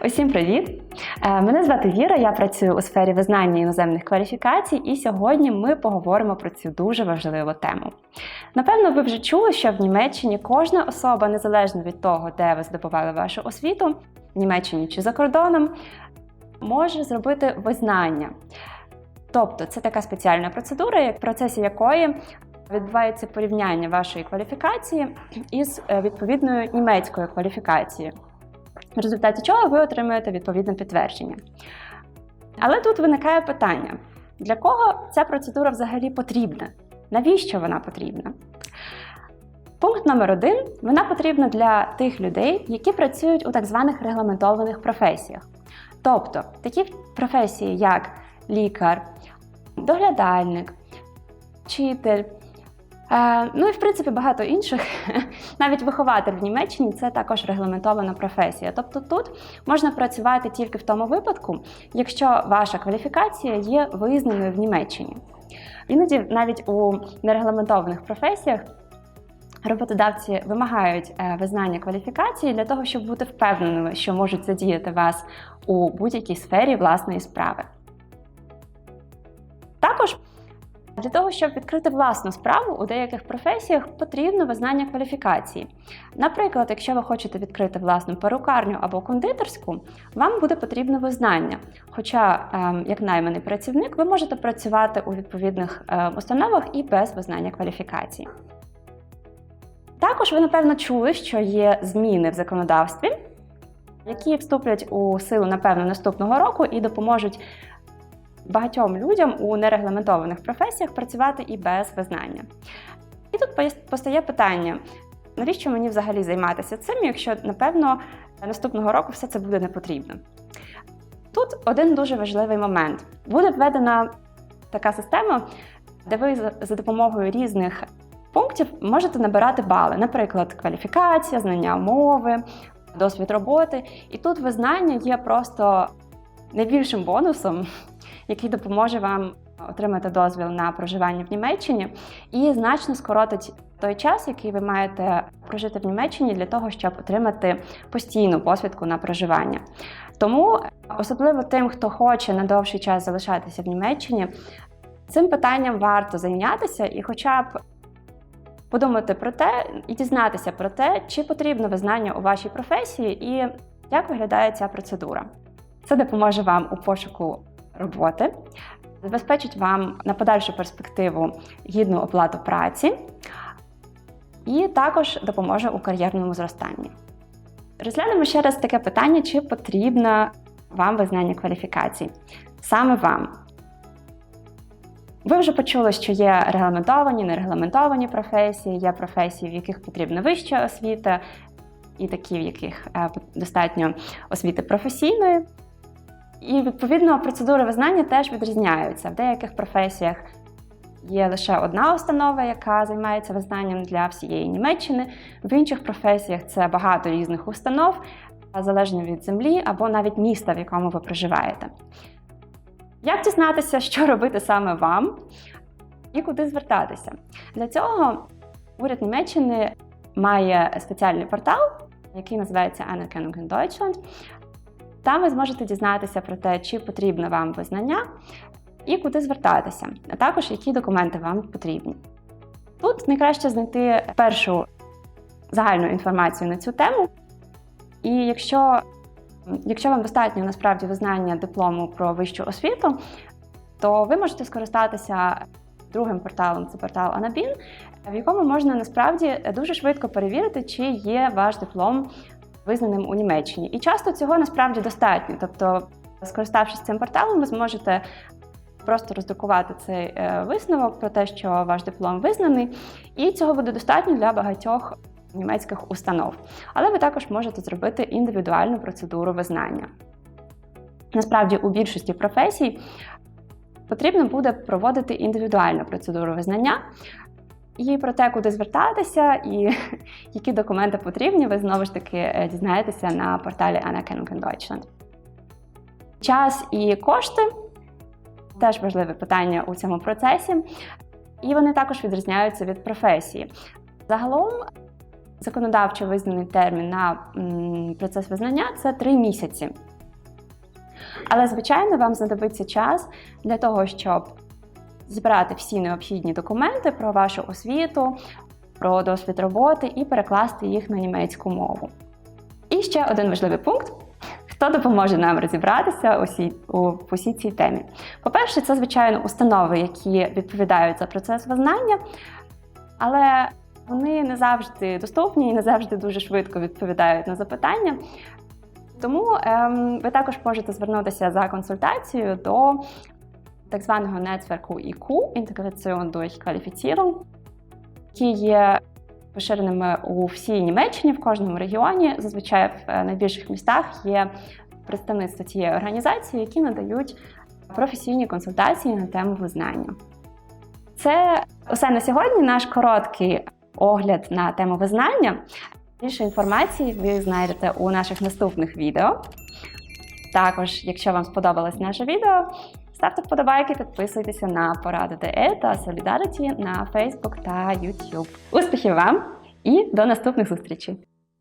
Усім привіт! Е, Мене звати Віра, я працюю у сфері визнання іноземних кваліфікацій, і сьогодні ми поговоримо про цю дуже важливу тему. Напевно, ви вже чули, що в Німеччині кожна особа, незалежно від того, де ви здобували вашу освіту, в Німеччині чи за кордоном, може зробити визнання. Тобто, це така спеціальна процедура, в процесі якої відбувається порівняння вашої кваліфікації із е, відповідною німецькою кваліфікацією в результаті чого ви отримуєте відповідне підтвердження. Але тут виникає питання: для кого ця процедура взагалі потрібна? Навіщо вона потрібна? Пункт номер один: вона потрібна для тих людей, які працюють у так званих регламентованих професіях. Тобто такі професії, як лікар, доглядальник, вчитель. Е, Ну і в принципі багато інших. Навіть вихователь в Німеччині це також регламентована професія. Тобто тут можна працювати тільки в тому випадку, якщо ваша кваліфікація є визнаною в Німеччині. Іноді навіть у нерегламентованих професіях роботодавці вимагають е, визнання кваліфікації для того, щоб бути впевненими, що можуть задіяти вас у будь-якій сфері власної справи. Для того, щоб відкрити власну справу у деяких професіях, потрібно визнання кваліфікації. Наприклад, якщо ви хочете відкрити власну перукарню або кондитерську, вам буде потрібно визнання. Хоча, ем, як найманий працівник, ви можете працювати у відповідних ем, установах і без визнання кваліфікації. Також ви, напевно, чули, що є зміни в законодавстві, які вступлять у силу, напевно, наступного року і допоможуть багатьом людям у нерегламентованих професіях працювати і без визнання. І тут постає питання: навіщо мені взагалі займатися цим, якщо, напевно, наступного року все це буде не потрібно? Тут один дуже важливий момент. Буде введена така система, де ви за допомогою різних пунктів можете набирати бали, наприклад, кваліфікація, знання мови, досвід роботи. І тут визнання є просто найбільшим бонусом, який допоможе вам отримати дозвіл на проживання в Німеччині, і значно скоротить той час, який ви маєте прожити в Німеччині для того, щоб отримати постійну посвідку на проживання. Тому, особливо тим, хто хоче на довший час залишатися в Німеччині, цим питанням варто зайнятися і, хоча б подумати про те і дізнатися про те, чи потрібно визнання у вашій професії і як виглядає ця процедура. Це допоможе вам у пошуку роботи, забезпечить вам на подальшу перспективу гідну оплату праці і також допоможе у кар'єрному зростанні. Розглянемо ще раз таке питання, чи потрібно вам визнання кваліфікацій. Саме вам. Ви вже почули, що є регламентовані, нерегламентовані професії, є професії, в яких потрібна вища освіта, і такі, в яких е, достатньо освіти професійної. І відповідно процедури визнання теж відрізняються. В деяких професіях є лише одна установа, яка займається визнанням для всієї Німеччини. В інших професіях це багато різних установ, залежно від землі або навіть міста, в якому ви проживаєте. Як дізнатися, що робити саме вам і куди звертатися? Для цього уряд Німеччини має спеціальний портал, який називається Anerkennung in Deutschland. Там ви зможете дізнатися про те, чи потрібно вам визнання і куди звертатися, а також які документи вам потрібні. Тут найкраще знайти першу загальну інформацію на цю тему. І якщо якщо вам достатньо насправді визнання диплому про вищу освіту, то ви можете скористатися другим порталом це портал Анабін, в якому можна насправді дуже швидко перевірити, чи є ваш диплом визнаним у Німеччині. І часто цього насправді достатньо. Тобто, скориставшись цим порталом, ви зможете просто роздрукувати цей е, висновок про те, що ваш диплом визнаний, і цього буде достатньо для багатьох німецьких установ. Але ви також можете зробити індивідуальну процедуру визнання. Насправді, у більшості професій потрібно буде проводити індивідуальну процедуру визнання. І про те, куди звертатися, і які документи потрібні, ви знову ж таки е, дізнаєтеся на порталі Anerkennung in Deutschland. Час і кошти теж важливе питання у цьому процесі, і вони також відрізняються від професії. Загалом Законодавчо визнаний термін на процес визнання це три місяці. Але, звичайно, вам знадобиться час для того, щоб зібрати всі необхідні документи про вашу освіту, про досвід роботи і перекласти їх на німецьку мову. І ще один важливий пункт. Хто допоможе нам розібратися усі, у по всій цій темі? По-перше, це, звичайно, установи, які відповідають за процес визнання, але вони не завжди доступні і не завжди дуже швидко відповідають на запитання. Тому ем, ви також можете звернутися за консультацією до так званого нетверку ІКУ Інтеграціон durch Qualifizierung, які є поширеними у всій Німеччині, в кожному регіоні. Зазвичай в е, найбільших містах є представництво цієї організації, які надають професійні консультації на тему визнання. Це усе на сьогодні. Наш короткий огляд на тему визнання. Більше інформації ви знайдете у наших наступних відео. Також, якщо вам сподобалось наше відео, ставте вподобайки, підписуйтеся на поради ДЕ та Solidarity на Facebook та YouTube. Успіхів вам і до наступних зустрічей!